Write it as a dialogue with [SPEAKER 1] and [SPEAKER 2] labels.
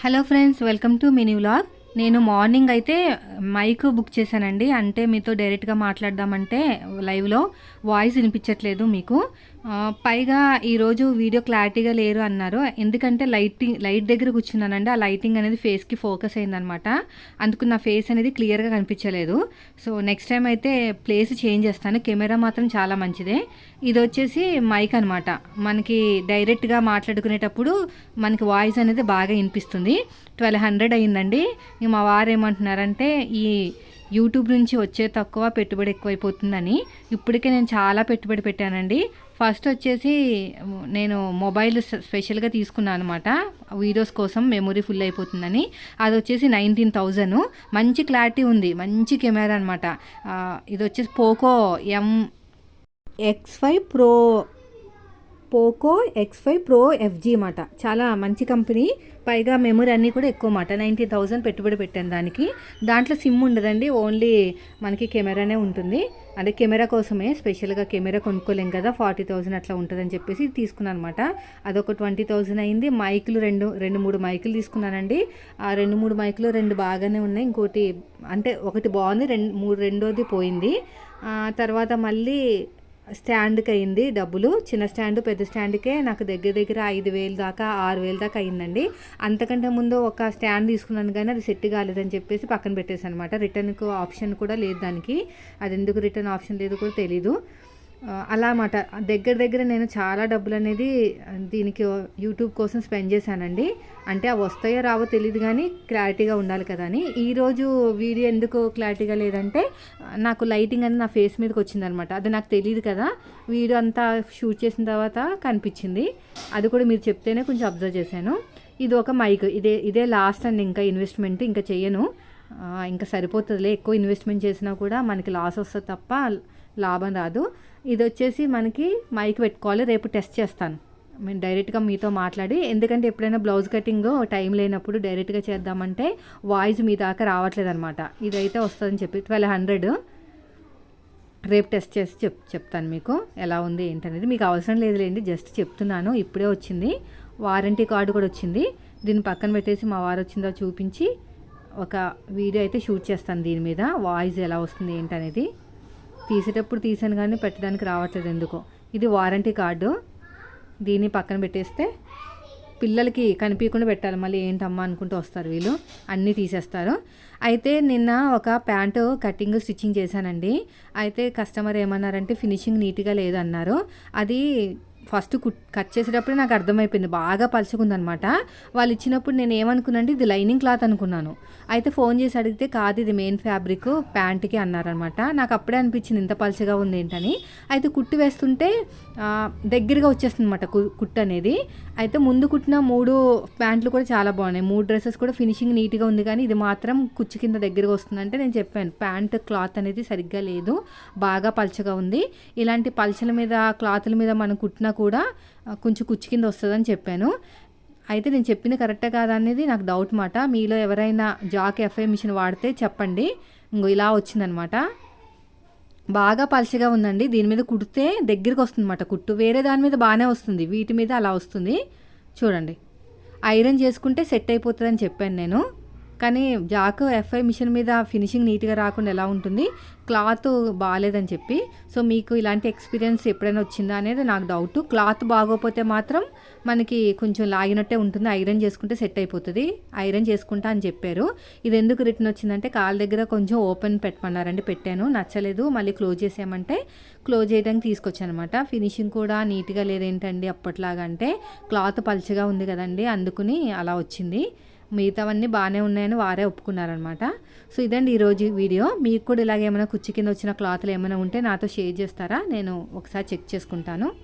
[SPEAKER 1] Hello friends welcome to mini vlog. నేను morning అయితే mic book చేశానండి. అంటే మీతో డైరెక్ట్గా మాట్లాడదామంటే లైవ్లో వాయిస్ వినిపించట్లేదు మీకు. పైగా ఈరోజు వీడియో క్లారిటీగా లేరు అన్నారు. ఎందుకంటే లైటింగ్ లైట్ దగ్గర కూర్చున్నానండి. ఆ లైటింగ్ అనేది ఫేస్కి ఫోకస్ అయిందనమాట. అందుకు నా ఫేస్ అనేది క్లియర్గా కనిపించలేదు. సో నెక్స్ట్ టైం అయితే ప్లేస్ చేంజ్ చేస్తాను. కెమెరా మాత్రం చాలా మంచిదే. ఇది వచ్చేసి మైక్ అనమాట మనకి డైరెక్ట్గా మాట్లాడుకునేటప్పుడు మనకి వాయిస్ అనేది బాగా వినిపిస్తుంది. ట్వెల్వ్ హండ్రెడ్ అయిందండి. మా వారు ఏమంటున్నారంటే ఈ యూట్యూబ్ నుంచి వచ్చే తక్కువ పెట్టుబడి ఎక్కువైపోతుందని. ఇప్పటికే నేను చాలా పెట్టుబడి పెట్టానండి. ఫస్ట్ వచ్చేసి నేను మొబైల్ స్పెషల్గా తీసుకున్నాను అనమాట వీడియోస్ కోసం మెమొరీ ఫుల్ అయిపోతుందని. అది వచ్చేసి నైన్టీన్ థౌజండ్. మంచి క్లారిటీ ఉంది. మంచి కెమెరా అనమాట ఇది వచ్చేసి Poco M X five pro Poco X five pro FG అన్నమాట చాలా మంచి కంపెనీ. పైగా మెమరీ అన్నీ కూడా ఎక్కువ మాట. నైంటీ థౌజండ్ పెట్టుబడి పెట్టాను దానికి. దాంట్లో సిమ్ ఉండదండి. ఓన్లీ మనకి కెమెరానే ఉంటుంది. అదే కెమెరా కోసమే స్పెషల్గా కెమెరా కొనుక్కోలేం కదా. ఫార్టీ థౌజండ్ అట్లా ఉంటుందని చెప్పేసి తీసుకున్నాను అనమాట అదొక ట్వంటీ థౌజండ్ అయింది. మైకులు రెండు రెండు మూడు మైకులు తీసుకున్నానండి. ఆ రెండు మూడు మైకులు రెండు బాగానే ఉన్నాయి. ఇంకోటి అంటే ఒకటి బాగుంది. రెండు మూడు రెండోది పోయింది. తర్వాత మళ్ళీ స్టాండ్కి అయింది డబ్బులు. చిన్న స్టాండ్ పెద్ద స్టాండ్కే నాకు దగ్గర దగ్గర ఐదు వేలు దాకా ఆరు వేలు దాకా అయిందండి. అంతకంటే ముందు ఒక స్టాండ్ తీసుకున్నాను కానీ అది సెట్ కాలేదని చెప్పేసి పక్కన పెట్టేసాను అనమాట రిటర్న్కు ఆప్షన్ కూడా లేదు దానికి. అది ఎందుకు రిటర్న్ ఆప్షన్ లేదు కూడా తెలీదు. అలా అన్నమాట. దగ్గర దగ్గర నేను చాలా డబ్బులు అనేది దీనికి యూట్యూబ్ కోసం స్పెండ్ చేశానండి. అంటే అవి వస్తాయో రావో తెలియదు కానీ క్లారిటీగా ఉండాలి కదా అని. ఈరోజు వీడియో ఎందుకు క్లారిటీగా లేదంటే నాకు లైటింగ్ అనేది నా ఫేస్ మీదకి వచ్చిందనమాట అది నాకు తెలియదు కదా. వీడియో అంతా షూట్ చేసిన తర్వాత కనిపించింది. అది కూడా మీరు చెప్తేనే కొంచెం అబ్జర్వ్ చేశాను. ఇది ఒక మైక్. ఇదే ఇదే లాస్ట్ అండి. ఇంకా ఇన్వెస్ట్మెంట్ ఇంకా చేయను ఇంకా సరిపోతుందిలే. ఎక్కువ ఇన్వెస్ట్మెంట్ చేసినా కూడా మనకి లాస్ వస్తుంది తప్ప లాభం రాదు. ఇది వచ్చేసి మనకి మైక్ పెట్టుకోవాలి. రేపు టెస్ట్ చేస్తాను. మేము డైరెక్ట్గా మీతో మాట్లాడి ఎందుకంటే ఎప్పుడైనా బ్లౌజ్ కటింగ్ టైం లేనప్పుడు డైరెక్ట్గా చేద్దామంటే వాయిస్ మీ దాకా రావట్లేదు అనమాట ఇదైతే వస్తుందని చెప్పి ట్వెల్వ్ హండ్రెడ్ రేపు టెస్ట్ చేసి చెప్ చెప్తాను మీకు ఎలా ఉంది ఏంటనేది. మీకు అవసరం లేదులేండి జస్ట్ చెప్తున్నాను. ఇప్పుడే వచ్చింది. వారంటీ కార్డు కూడా వచ్చింది. దీన్ని పక్కన పెట్టేసి మా వారు వచ్చిందో చూపించి ఒక వీడియో అయితే షూట్ చేస్తాను దీని మీద. వాయిస్ ఎలా వస్తుంది ఏంటనేది. తీసేటప్పుడు తీసాను కానీ పెట్టడానికి రావట్లేదు ఎందుకో. ఇది వారంటీ కార్డు. దీన్ని పక్కన పెట్టేస్తే పిల్లలకి కనిపించకుండా పెట్టాలి. మళ్ళీ ఏంటమ్మా అనుకుంటూ వస్తారు వీళ్ళు. అన్నీ తీసేస్తారు. అయితే నిన్న ఒక ప్యాంటు కటింగ్ స్టిచ్చింగ్ చేశానండి. అయితే కస్టమర్ ఏమన్నారంటే ఫినిషింగ్ నీట్గా లేదన్నారు. అది ఫస్ట్ కుట్ కట్ చేసేటప్పుడే నాకు అర్థమైపోయింది. బాగా పలుచుకుందనమాట. వాళ్ళు ఇచ్చినప్పుడు నేను ఏమనుకున్నానంటే ఇది లైనింగ్ క్లాత్ అనుకున్నాను. అయితే ఫోన్ చేసి అడిగితే కాదు ఇది మెయిన్ ఫ్యాబ్రిక్ ప్యాంట్కి అన్నారనమాట. నాకు అప్పుడే అనిపించింది ఇంత పలుచగా ఉంది ఏంటని. అయితే కుట్టు వేస్తుంటే దగ్గరగా వచ్చేస్తుంది అనమాట కుట్టు అనేది. అయితే ముందు కుట్టిన మూడు ప్యాంట్లు కూడా చాలా బాగున్నాయి. మూడు డ్రెస్సెస్ కూడా ఫినిషింగ్ నీట్గా ఉంది కానీ ఇది మాత్రం కుచ్చు కింద దగ్గరగా వస్తుందంటే నేను చెప్పాను. ప్యాంట్ క్లాత్ అనేది సరిగ్గా లేదు. బాగా పలచగా ఉంది. ఇలాంటి పల్చల మీద క్లాతుల మీద మనం కుట్టిన కూడా కొంచెం కుచ్చు కింద వస్తుందని చెప్పాను. అయితే నేను చెప్పింది కరెక్టే కాదా అనేది నాకు డౌట్ మాట. మీలో ఎవరైనా జాక్ ఎఫ్ఐ మిషన్ వాడితే చెప్పండి. ఇంకో ఇలా వచ్చిందనమాట. బాగా పలచగా ఉందండి. దీని మీద కుడితే దగ్గరికి వస్తుందన్నమాట కుట్టు. వేరే దాని మీద బాగానే వస్తుంది. వీటి మీద అలా వస్తుంది. చూడండి. ఐరన్ చేసుకుంటే సెట్ అయిపోతుందని చెప్పాను నేను. కానీ జాక్ ఎఫ్ఐ మిషన్ మీద ఫినిషింగ్ నీట్గా రాకుండా ఎలా ఉంటుంది? క్లాత్ బాగాలేదని చెప్పి. సో మీకు ఇలాంటి ఎక్స్పీరియన్స్ ఎప్పుడైనా వచ్చిందా అనేది నాకు డౌట్. క్లాత్ బాగోపోతే మాత్రం మనకి కొంచెం లాగినట్టే ఉంటుంది. ఐరన్ చేసుకుంటే సెట్ అయిపోతుంది. ఐరన్ చేసుకుంటా అని చెప్పారు. ఇది ఎందుకు రిటర్న్ వచ్చిందంటే కాళ్ళ దగ్గర కొంచెం ఓపెన్ పెట్టమన్నారండి. పెట్టాను. నచ్చలేదు. మళ్ళీ క్లోజ్ చేసామంటే క్లోజ్ చేయడానికి తీసుకొచ్చాను అనమాట ఫినిషింగ్ కూడా నీట్గా లేదేంటండి అప్పట్లాగా అంటే క్లాత్ పల్చగా ఉంది కదండి. అందుకుని అలా వచ్చింది. మిగతావన్నీ బాగానే ఉన్నాయని వారే ఒప్పుకున్నారనమాట సో ఇదండి ఈరోజు వీడియో. మీకు కూడా ఇలాగ ఏమైనా కుచ్చి కింద వచ్చిన క్లాత్లు ఏమైనా ఉంటే నాతో షేర్ చేస్తారా? నేను ఒకసారి చెక్ చేసుకుంటాను.